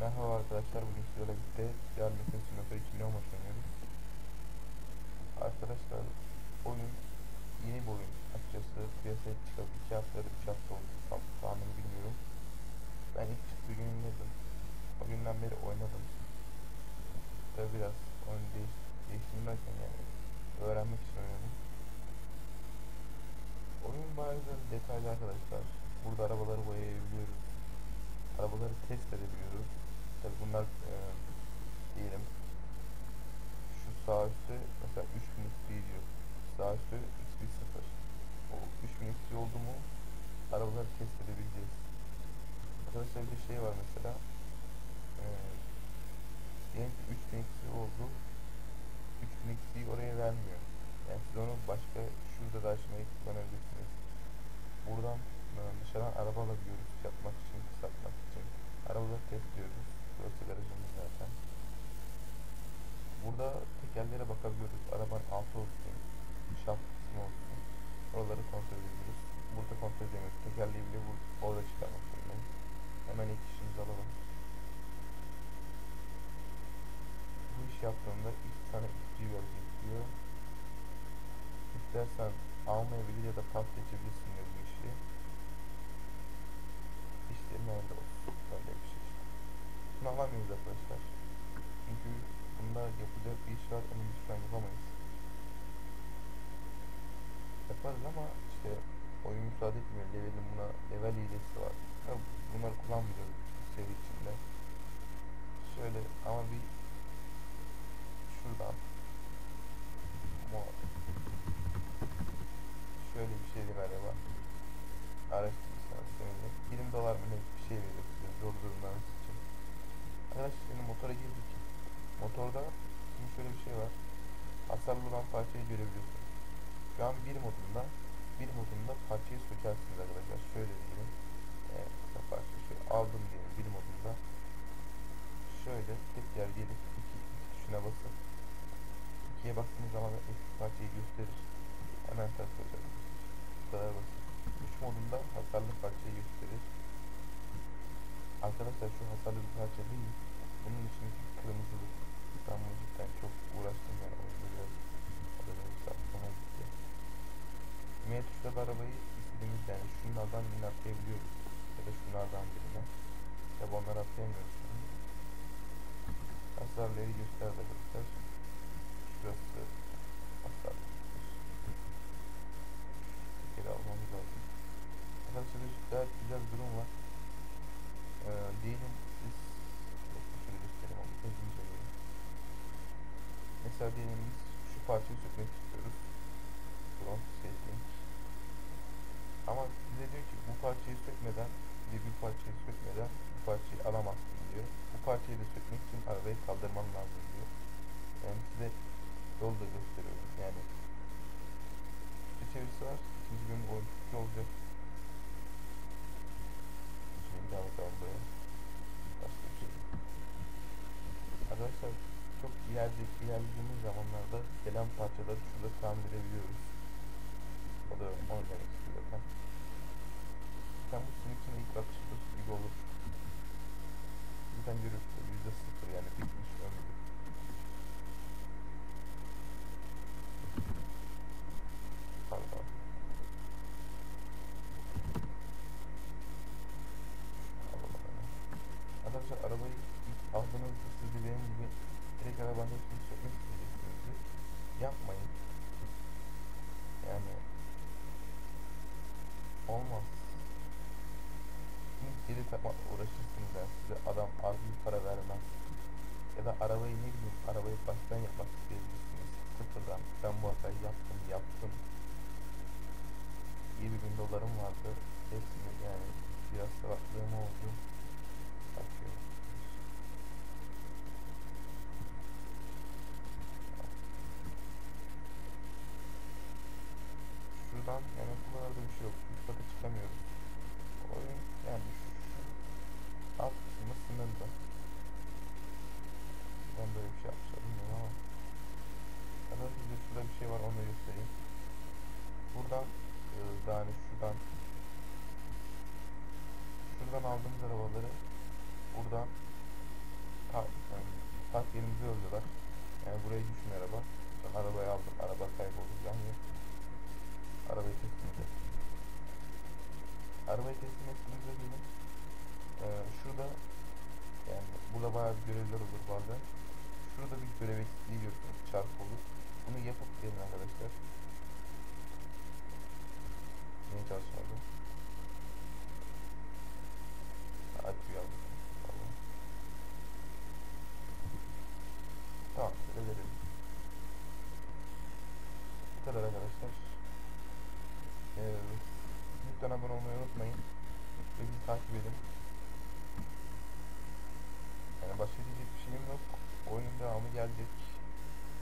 Merhaba arkadaşlar, bugün sizlerle birlikte Real Madrid Simulator 2010 maçı oynuyoruz. Arkadaşlar, oyun yeni bir oyun. Açıkçası piyasaya çıkalı 2 hafta ya da 3 hafta oldu. Tam tahmini bilmiyorum. Ben ilk çıktığı gün indirdim. O günden beri oynadım. Tabi biraz oyun değiş, değiştirmezken yani öğrenmek için oynadım. Oyun bayağı güzel, detaylı arkadaşlar. Burada arabaları boyayabiliyoruz. Arabaları test edebiliyoruz. Tabi bunlar e, diyelim şu sağ üstte mesela 3000 XP diyor. Sağ üstte XP 0. O 3000 XP oldu mu arabaları test edebileceğiz. Arkadaşlar bir şey var mesela. E, diyelim ki 3000 XP oldu. 3000 XP'yi oraya vermiyor. Yani siz onu başka şurada da açmayı kullanabilirsiniz. Buradan e, dışarıdan araba alabiliyoruz yapmak için, satmak için. Arabaları test ediyoruz. Burası garajımız zaten. Burada tekerlere bakabiliyoruz. Arabanın altı olsun, şaft kısmı olsun. Oraları kontrol ediyoruz. Burada kontrol edemiyoruz. Tekerleği bile orada çıkarmak zorundayız. Hemen ilk işimizi alalım. Bu iş yaptığında ilk sana XG verecek diyor. İstersen almayabilir ya da pas geçebilirsin diyor bu işi. İşlerin orada olsun. Böyle bir şey işte. Alamıyoruz arkadaşlar. Çünkü bunda yapacak bir iş var. Onu biz yapamayız. Yaparız ama işte oyun müsaade etmiyor. Level'in buna level hilesi var. Ya bunları kullanmıyoruz seri içinde. Şöyle ama bir şuradan mor şöyle bir şeydi galiba araştırırsanız söyle 20 dolar mı ne bir şey veriyor size zor durumlarınız için arkadaşlar şimdi motora girdik. Motorda şimdi şöyle bir şey var. Hasarlı olan parçayı görebiliyorsunuz şu an bir modunda bir modunda parçayı sökersiniz arkadaşlar. Şöyle diyelim. Evet, kısa parça şöyle aldım diyelim bir modunda. Şöyle tekrar gelip iki, iki tuşuna basıp ikiye bastığınız zaman eski parçayı gösterir. Hemen takılacak bu kadar basit 3 modunda hasarlı parçayı gösterir. Arkadaşlar şu hasarlı bir parça değil bunun içindeki kırmızılık ben bunu cidden çok uğraştım yani. Oyunda biraz adını saklama gitti. M da arabayı istediğimiz yani şunlardan birine atlayabiliyoruz. Ya da şunlardan birine. Tabi onları atlayamıyoruz hasarları gösterdi arkadaşlar. Şurası hasar geri almamız lazım arkadaşlar gayet güzel bir durum var ee, diyelim siz şöyle göstereyim onu hızlıca diyelim mesela diyelim biz şu sökmek istiyoruz front setting ama bize diyor ki bu parçayı sökmeden bir bir parçayı sökmeden bu parçayı alamazsın diyor. Bu parçayı da sökmek için arabayı kaldırman lazım diyor. Yani size yol da gösteriyoruz yani Türkçe çevirisi var ikinci bölüm oyun Türkçe olacak. Şimdi bir daha bakalım buraya. Başka bir şey arkadaşlar çok ileride ilerlediğimiz zamanlarda gelen parçaları şurada tamir edebiliyoruz o da istiyor zaten. Zaten bu sizin için ilk bakışta gibi olur. Zaten görüyorsunuz yüzde sıfır yani bitmiş ömrü. Pardon. Arkadaşlar arabayı aldığınızda siz benim gibi direkt arabanın hepsini sökmek isteyeceksiniz. Yapmayın. Yani olmaz. Şimdi geri takmakla uğraşırsınız yani size adam az bir para vermez. Ya da arabayı ne bileyim arabayı baştan yapmak isteyebilirsiniz. Sıfırdan ben bu hatayı yaptım yaptım. 20 bin dolarım vardı. Hepsini yani biraz salaklığım oldu. Şuradan yani buralarda bir şey yok. Üst kata çıkamıyoruz. Oyun yani alt kısmı sınırlı. Ben böyle bir şey yapmışlar bilmiyorum ama. Kadar size şurada bir şey var onu da göstereyim. Buradan e, yani şuradan şuradan aldığımız arabaları buradan bizi öldüler. Yani buraya düşmüyor araba. Ben arabayı aldım. Araba kayboldu. Yani arabayı teslim edelim. Arabayı teslim ettiğimizde dedim. Ee, şurada yani burada bayağı bir görevler olur bazen. Şurada bir görev eksikliği görürsünüz. Çarp olur. Bunu yapıp gelin arkadaşlar. Niye çalışmadı? Açıyor aldık. Pardon. Tamam, şöyle verelim. Bu kadar arkadaşlar. Ee, lütfen abone olmayı unutmayın. Ve bizi takip edin. Yani başka diyecek bir şeyim yok. Oyunun devamı gelecek.